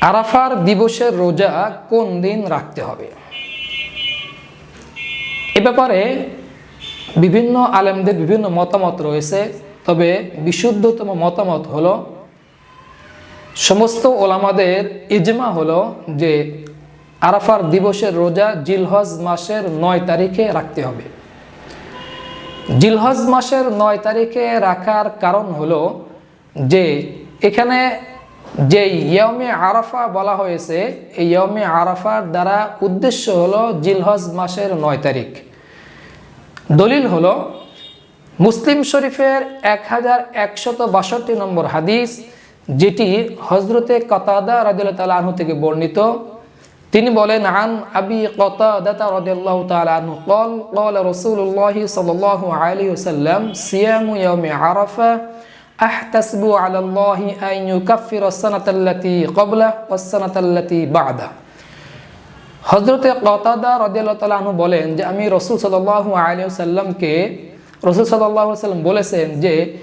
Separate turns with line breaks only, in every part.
আরাফার দিবসের রোজা কোন দিন রাখতে হবে? এ ব্যাপারে বিভিন্ন আলেমদের বিভিন্ন মতামত রয়েছে, তবে বিশুদ্ধতম মতামত হলো, সমস্ত ওলামাদের ইজমা হলো যে আরাফার দিবসের রোজা জিলহজ মাসের নয় তারিখে রাখতে হবে। জিলহজ মাসের নয় তারিখে রাখার কারণ হলো যে এখানে যে ইয়মে আরাফা বলা হয়েছে এই ইয়মে আরাফার দ্বারা উদ্দেশ্য হলো জিলহজ মাসের নয় তারিখ দলিল হলো মুসলিম শরীফের এক হাজার একশত বাষট্টি নম্বর হাদিস যেটি হজরতে কতাদা রাদিল্লাহ তালা আনহু থেকে বর্ণিত তিনি বলেন আন আবি কতাদাতা রাদিয়াল্লাহু তাআলা আনহু قال قال رسول الله صلى الله عليه وسلم صيام يوم عرفة আহতাসবু আলাল্লাহি ইউকাফির ক্বাবলা বা'দা। কতাদা বলেন যে, আমি বলেছেন যে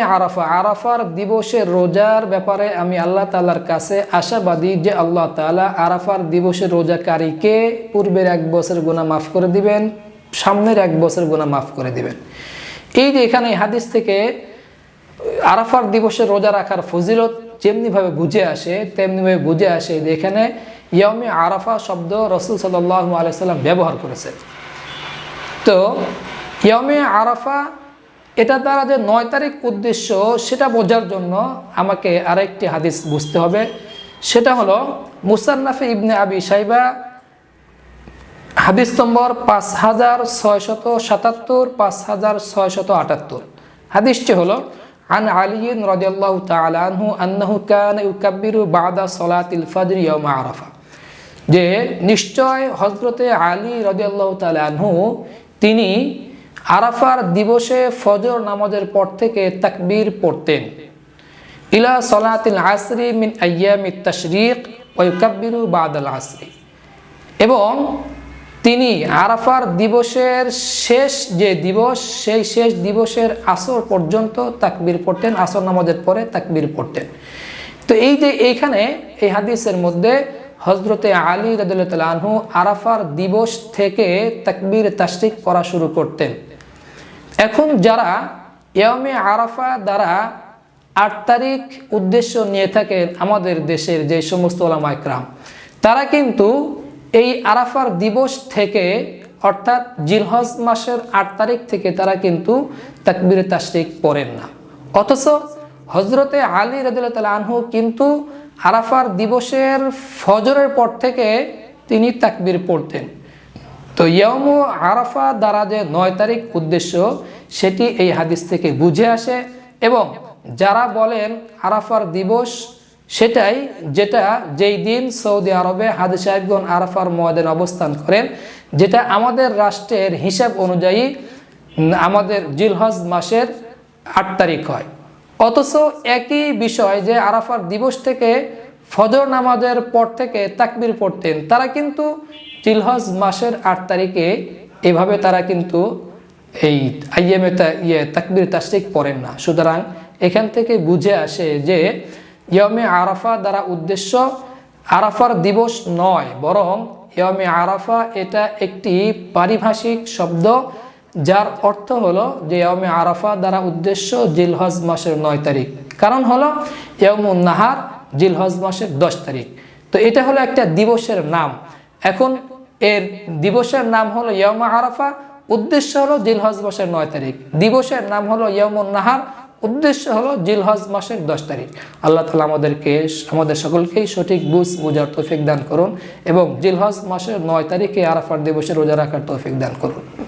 আরাফা, আরাফার দিবসে রোজার ব্যাপারে আমি আল্লাহ তালার কাছে আশাবাদী যে, আল্লাহ তাআলা আরাফার দিবসে রোজাকারীকে পূর্বের এক বছর গুনা মাফ করে দিবেন, সামনের এক বছর গুনা মাফ করে দিবেন। এই যে এখানে হাদিস থেকে আরাফার দিবসে রোজা রাখার ফজিলত যেমনিভাবে বুঝে আসে, তেমনিভাবে বুঝে আসে এখানে ইয়মে আরাফা শব্দ রসুল সাল্লাহ আলাইসাল্লাম ব্যবহার করেছে। তো ইয়মে আরাফা, এটা দ্বারা যে নয় তারিখ উদ্দেশ্য সেটা বোঝার জন্য আমাকে আরেকটি হাদিস বুঝতে হবে। সেটা হলো মুসান্নাফে ইবনে আবি সাইবা হাদিস নম্বর পাঁচ হাজার ছয়শত সাতাত্তর, পাঁচ হাজার ছয়শত আটাত্তর। হাদিসটি হলো عن علي رضي الله تعالى عنه أنه كان يكبر بعد صلاة الفجر يوم عرفة যে নিশ্চয় হজরতে আলী রদিয়াল্লাহ তালহু তিনি আরাফার দিবসে ফজর নামাজের পর থেকে তাকবীর পড়তেন ইলা সলাতিল আসরি মিন আয়ামি তশরিক ওয়ুকাব্বিরু বাদাল আসরি এবং তিনি আরাফার দিবসের শেষ যে দিবস, সেই শেষ দিবসের আসর পর্যন্ত তাকবীর পড়তেন, আসর নামাজের পরে তাকবীর পড়তেন। তো এই যে এইখানে, এই হাদিসের মধ্যে হজরতে আলী রাদুল্লাহ আরাফার দিবস থেকে তাকবীর তাশরিক করা শুরু করতেন। এখন যারা ইয়মে আরাফা দ্বারা আট তারিখ উদ্দেশ্য নিয়ে থাকেন আমাদের দেশের যে সমস্ত ওলামাইকরাম তারা কিন্তু এই আরাফার দিবস থেকে, অর্থাৎ জিলহজ মাসের আট তারিখ থেকে তারা কিন্তু তাকবির তাশরিক পড়েন না। অথচ হজরতে আলী রাদিল্লাহ আনহু কিন্তু আরাফার দিবসের ফজরের পর থেকে তিনি তাকবির পড়তেন। তো ইয়ম আরাফা দ্বারা যে নয় তারিখ উদ্দেশ্য সেটি এই হাদিস থেকে বুঝে আসে এবং যারা বলেন আরাফার দিবস সেটাই যেটা যেই দিন সৌদি আরবে হাদি সাহেবগণ আরাফার ময়দান অবস্থান করেন, যেটা আমাদের রাষ্ট্রের হিসাব অনুযায়ী আমাদের জিলহজ মাসের আট তারিখ হয়। অথচ একই বিষয় যে আরাফার দিবস থেকে ফজর নামাজের পর থেকে তাকবির পড়তেন, তারা কিন্তু জিলহজ মাসের আট তারিখে এভাবে তারা কিন্তু এই আইএমএ ইয়ে তাকবির তাশরিক পড়েন না। সুতরাং এখান থেকে বুঝে আসে যে ইয়মে আরাফা দ্বারা উদ্দেশ্য আরাফার দিবস নয়, বরং ইয়মে আরাফা এটা একটি পারিভাষিক শব্দ যার অর্থ হলো যে ইয়মে আরাফা দ্বারা উদ্দেশ্য জিলহজ মাসের নয় তারিখ। কারণ হলো ইয়মুন নাহার জিলহজ মাসের দশ তারিখ। তো এটা হলো একটা দিবসের নাম। এখন এর দিবসের নাম হলো ইয়মা আরাফা, উদ্দেশ্য হলো জিলহজ মাসের নয় তারিখ। দিবসের নাম হলো ইয়মুন নাহার উদ্দেশ্য হলো জিলহজ মাসের দশ তারিখ। আল্লাহ তালা আমাদেরকে, আমাদের সকলকেই সঠিক বুঝ বোঝার তৌফিক দান করুন এবং জিলহজ মাসের নয় তারিখে আরাফার দিবসে রোজা রাখার তৌফিক দান করুন।